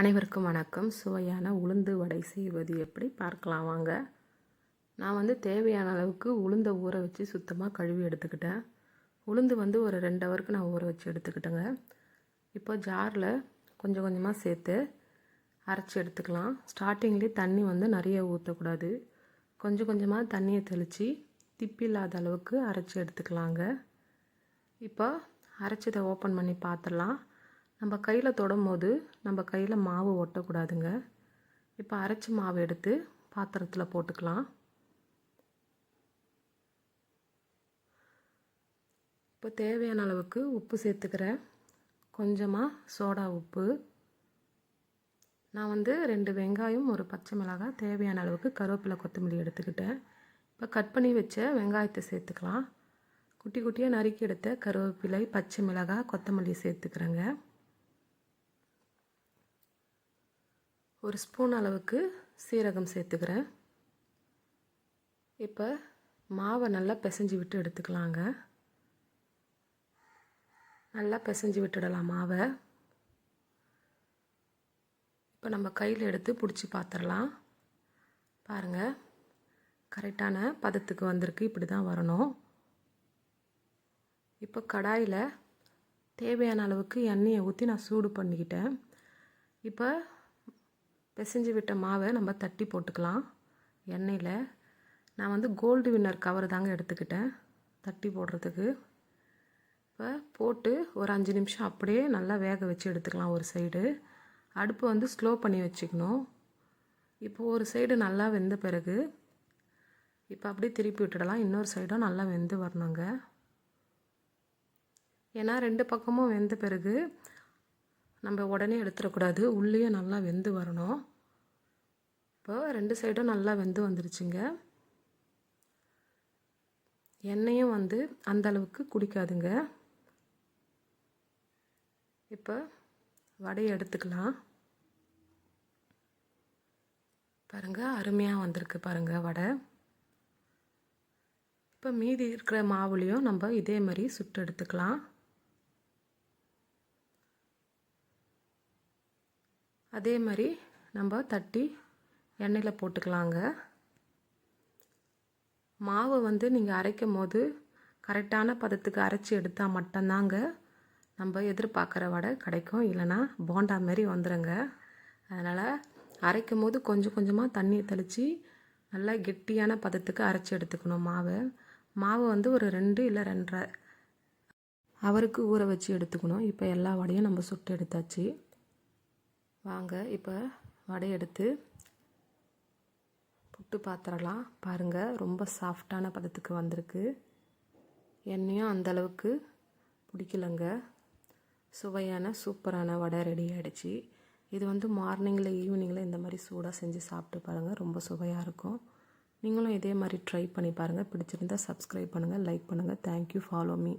அனைவருக்கும் வணக்கம். சுவையான உளுந்து வடை செய்வது எப்படி? பார்க்கலாம் வாங்க. நான் வந்து தேவையான அளவுக்கு உளுந்தை ஊற வச்சு சுத்தமாக கழுவி எடுத்துக்கிட்டேன். உளுந்து வந்து ஒரு ரெண்டு ஹவருக்கு நான் ஊற வச்சு எடுத்துக்கிட்டேங்க. இப்போ ஜாரில் கொஞ்சம் கொஞ்சமாக சேர்த்து அரைச்சி எடுத்துக்கலாம். ஸ்டார்டிங்லேயே தண்ணி வந்து நிறைய ஊற்றக்கூடாது கொஞ்சம் கொஞ்சமாக தண்ணியை தெளித்து திப்பி இல்லாத அளவுக்கு அரைச்சி எடுத்துக்கலாங்க. இப்போ அரைச்சதை ஓப்பன் பண்ணி பார்த்துடலாம். நம்ம கையில் தொடும் போது நம்ம கையில் மாவு ஒட்டக்கூடாதுங்க. இப்போ அரைச்சி மாவு எடுத்து பாத்திரத்தில் போட்டுக்கலாம். இப்போ தேவையான அளவுக்கு உப்பு சேர்த்துக்கிறேன். கொஞ்சமாக சோடா உப்பு. நான் வந்து ரெண்டு வெங்காயம் ஒரு பச்சை மிளகாய் தேவையான அளவுக்கு கருவேப்பிலை கொத்தமல்லி எடுத்துக்கிட்டேன். இப்போ கட் பண்ணி வச்ச வெங்காயத்தை சேர்த்துக்கலாம். குட்டி குட்டியாக நறுக்கி எடுத்த கருவேப்பிலை பச்சை மிளகாய் கொத்தமல்லி சேர்த்துக்கிறேங்க. ஒரு ஸ்பூன் அளவுக்கு சீரகம் சேர்த்துக்கிறேன். இப்போ மாவை நல்லா பிசைஞ்சு விட்டு எடுத்துக்கலாங்க. நல்லா பிசைஞ்சு விட்டுடலாம் மாவை. இப்போ நம்ம கையில் எடுத்து பிடிச்சி பார்த்துடலாம் பாருங்கள் கரெக்டான பதத்துக்கு வந்திருக்கு இப்படி தான் வரணும். இப்போ கடாயில் தேவையான அளவுக்கு எண்ணெயை ஊற்றி நான் சூடு பண்ணிக்கிட்டேன். இப்போ பிசைஞ்சு விட்ட மாவை நம்ம தட்டி போட்டுக்கலாம். எண்ணெயில். நான் வந்து கோல்டு வின்னர் கவர் தாங்க எடுத்துக்கிட்டேன். தட்டி போடுறதுக்கு. இப்போ போட்டு ஒரு அஞ்சு நிமிஷம் அப்படியே நல்லா வேக வச்சு எடுத்துக்கலாம் ஒரு சைடு அடுப்பை வந்து ஸ்லோ பண்ணி வச்சுக்கணும். இப்போது ஒரு சைடு நல்லா வெந்த பிறகு இப்போ அப்படியே திருப்பி விட்டுடலாம். இன்னொரு சைடும் நல்லா வெந்து வரணுங்க. ஏன்னா ரெண்டு பக்கமும் வெந்த பிறகு நம்ம உடனே எடுத்துடக்கூடாது. உள்ளேயே நல்லா வெந்து வரணும். இப்போ ரெண்டு சைடும் நல்லா வெந்து வந்துருச்சுங்க. எண்ணெயும் வந்து அந்த அளவுக்கு குடிக்காதுங்க. இப்போ வடையை எடுத்துக்கலாம். பாருங்கள் அருமையாக வந்திருக்கு பாருங்கள் வடை. இப்போ மீதி இருக்கிற மாவுலேயும் நம்ம இதே மாதிரி சுட்டு எடுத்துக்கலாம். அதே மாதிரி நம்ம தட்டி எண்ணெயில் போட்டுக்கலாங்க. மாவை வந்து நீங்கள் அரைக்கும் போது கரெக்டான பதத்துக்கு அரைச்சி எடுத்தால் மட்டும்தாங்க நம்ம எதிர்பார்க்குற வடை கிடைக்கும். இல்லைனா போண்டா மாரி வந்துடுங்க அதனால் அரைக்கும் போது கொஞ்சம் கொஞ்சமாக தண்ணியை தெளித்து நல்லா கெட்டியான பதத்துக்கு அரைச்சி எடுத்துக்கணும் மாவை. மாவு வந்து ஒரு ரெண்டு இல்லை ரெண்டரை அவருக்கு ஊற வச்சு எடுத்துக்கணும். இப்போ எல்லா வடையும் நம்ம சுட்டு எடுத்தாச்சு. வாங்க இப்போ வடை எடுத்து புட்டு பாத்திரலாம். பாருங்கள் ரொம்ப சாஃப்டான பதத்துக்கு வந்திருக்கு. எண்ணெயும் அந்தளவுக்கு பிடிக்கலங்க. சுவையான சூப்பரான வடை ரெடி ஆகிடுச்சு இது வந்து மார்னிங்கில் ஈவினிங்கில் இந்த மாதிரி சூடாக செஞ்சு சாப்பிட்டு பாருங்கள் ரொம்ப சுவையாக இருக்கும். நீங்களும் இதே மாதிரி ட்ரை பண்ணி பாருங்கள் பிடிச்சிருந்தால் சப்ஸ்கிரைப் பண்ணுங்கள் லைக் பண்ணுங்கள் தேங்க்யூ ஃபாலோ மீ